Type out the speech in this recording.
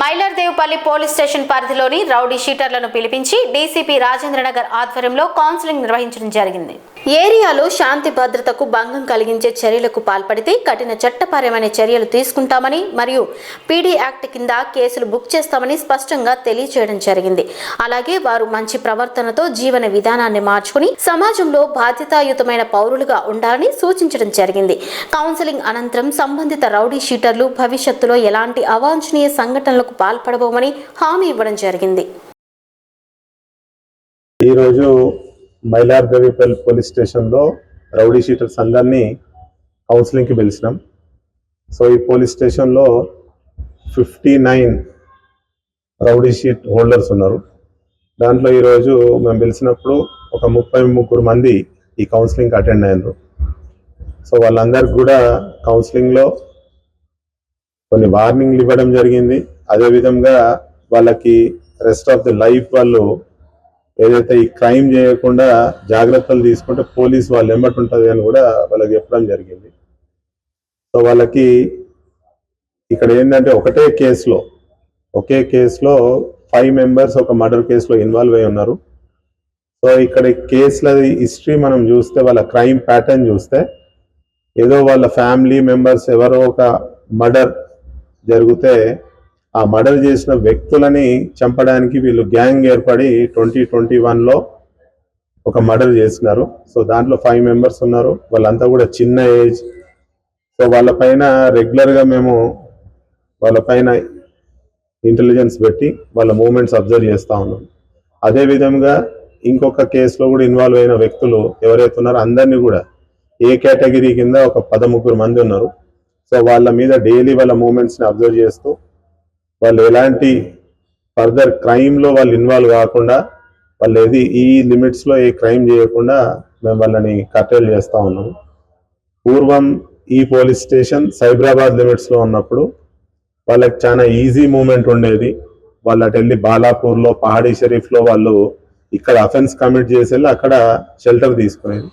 మైలర్దేవ్పల్లి police station పరిధిలోని rowdy షీటర్లను పిలిపించి డీసీపీ రాజేంద్రనగర్ ఆధ్వర్యంలో కౌన్సిలింగ్ నిర్వహించడం జరిగింది. ఏరియాలో శాంతి భద్రతకు భంగం కలిగించే చర్యలకు పాల్పడితే కఠిన చట్టపరమైన చర్యలు తీసుకుంటామని మరియు పీడీ యాక్ట్ కింద కేసులు బుక్ చేస్తామని స్పష్టంగా తెలియజేయడం జరిగింది. అలాగే వారు మంచి ప్రవర్తనతో జీవన విధానాన్ని మార్చుకుని సమాజంలో బాధ్యతాయుతమైన పౌరులుగా ఉండాలని సూచించడం జరిగింది. కౌన్సిలింగ్ అనంతరం సంబంధిత రౌడీ షీటర్లు భవిష్యత్తులో ఎలాంటి అవాంఛనీయ సంఘటనలకు పాల్పడబోమని హామీ ఇవ్వడం జరిగింది. ఈరోజు మైలార్దేవిపల్లి పోలీస్ స్టేషన్లో రౌడీ షీటర్స్ అందరినీ కౌన్సిలింగ్కి పిలిచినాం. సో ఈ పోలీస్ స్టేషన్లో fifty nine rowdy sheet holders ఉన్నారు. దాంట్లో ఈరోజు మేము పిలిచినప్పుడు ఒక ముప్పై ముగ్గురు మంది ఈ కౌన్సిలింగ్కి అటెండ్ అయ్యారు సో వాళ్ళందరికి కూడా కౌన్సిలింగ్లో కొన్ని వార్నింగ్లు ఇవ్వడం జరిగింది. అదేవిధంగా వాళ్ళకి రెస్ట్ ఆఫ్ ది లైఫ్ వాళ్ళు ఏదైతే ఈ క్రైమ్ చేయకుండా జాగ్రత్తలు తీసుకుంటే పోలీస్ వాళ్ళు ఎమ్మటి ఉంటుంది అని కూడా వాళ్ళకి చెప్పడం జరిగింది. సో వాళ్ళకి ఇక్కడ ఏంటంటే ఒకటే కేసులో ఒకే కేసులో ఫైవ్ మెంబర్స్ ఒక మర్డర్ కేసులో ఇన్వాల్వ్ అయి ఉన్నారు. సో ఇక్కడ కేసుల హిస్టరీ మనం చూస్తే వాళ్ళ క్రైమ్ ప్యాటర్న్ చూస్తే ఏదో వాళ్ళ ఫ్యామిలీ మెంబర్స్ ఎవరో ఒక మర్డర్ జరిగితే ఆ మర్డర్ చేసిన వ్యక్తులని చంపడానికి వీళ్ళు గ్యాంగ్ ఏర్పడి ట్వంటీ ట్వంటీ వన్లో ఒక మర్డర్ చేసినారు. సో దాంట్లో ఫైవ్ మెంబర్స్ ఉన్నారు. వాళ్ళంతా కూడా చిన్న ఏజ్. సో వాళ్ళపైన రెగ్యులర్గా మేము వాళ్ళపైన ఇంటెలిజెన్స్ పెట్టి వాళ్ళ మూమెంట్స్ అబ్జర్వ్ చేస్తూ ఉన్నాం. అదే విధంగా ఇంకొక కేసులో కూడా ఇన్వాల్వ్ అయిన వ్యక్తులు ఎవరైతే ఉన్నారో అందరినీ కూడా ఏ కేటగిరీ కింద ఒక పదముగ్గురు మంది ఉన్నారు. సో వాళ్ళ మీద డైలీ వాళ్ళ మూమెంట్స్ని అబ్జర్వ్ చేస్తూ వాళ్ళు ఎలాంటి ఫర్దర్ క్రైమ్లో వాళ్ళు ఇన్వాల్వ్ కాకుండా వాళ్ళు ఏది ఈ లిమిట్స్లో ఏ క్రైమ్ చేయకుండా మేము వాళ్ళని కట్టెల్ చేస్తూ ఉన్నాము పూర్వం ఈ పోలీస్ స్టేషన్ సైబరాబాద్ లిమిట్స్లో ఉన్నప్పుడు వాళ్ళకి చాలా ఈజీ మూమెంట్ ఉండేది. వాళ్ళు అటు వెళ్ళి బాలాపూర్లో పహాడీ షరీఫ్లో వాళ్ళు ఇక్కడ అఫెన్స్ కమిట్ చేసి వెళ్ళి అక్కడ షెల్టర్ తీసుకునేది.